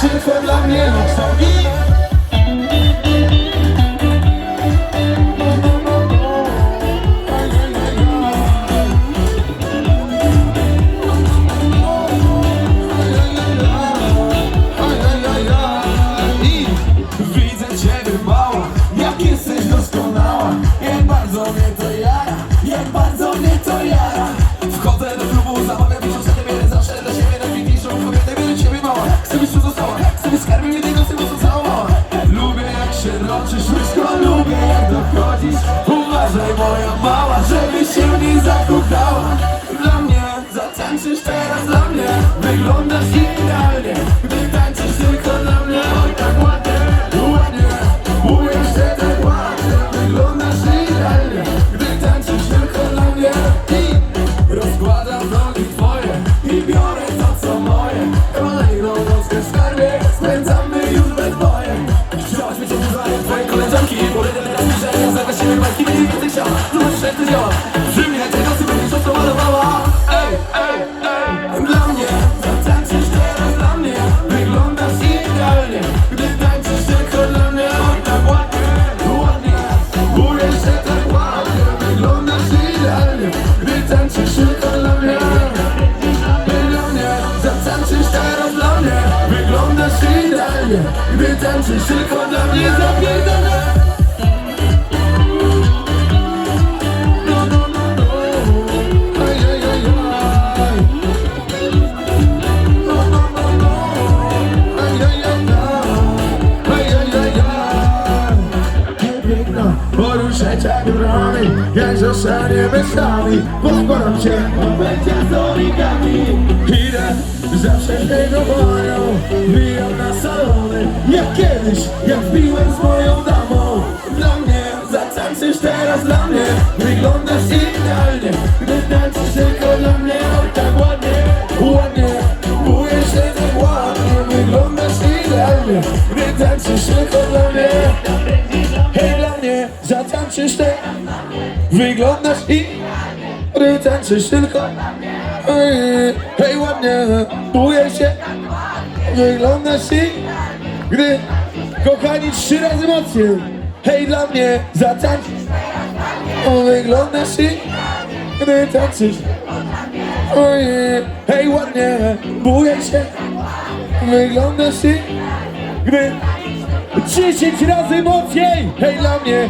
tylko dla mnie Nogi I Jak bardzo mnie to jara Wchodzę do klubu, zamawiam dochodzisz Uważaj moja mała Żebyś się nie zakochała. Dla mnie zatańczysz teraz dla mnie Wyglądasz idealnie. Gdy tańczysz tylko dla mnie Oj tak ładnie, ładnie. Mówię się tak ładnie Wyglądasz idealnie. Gdy tańczysz tylko dla mnie I rozkładam nogi twoje I biorę to co moje Gdy tańczysz tylko dla mnie. Tak ładnie, ładnie Bujesz tak ładnie Wyglądasz idealnie Gdy mnie dla mnie. Zatańczysz teraz dla mnie. Tylko dla mnie. Zapierdolę Tak broni Jak zostaniemy sami Poskładam cię, będzie z origami. Idę zawsze tego boją. Bijam na salony. Jak kiedyś, jak piłem z moją damą. Dla mnie, zatańczysz teraz dla mnie. Wyglądasz idealnie Gdy zatańczysz te Wyglądasz i tańczysz tylko. Ej, Hej ładnie, buję się. Wyglądasz i Gdy Kochani trzy razy mocniej. Hej dla mnie, zatańczysz Wyglądasz i Gdy tańczysz. Ojej, Hej ładnie, buję się. Wyglądasz i Gdy 10 razy mocniej. Hej dla mnie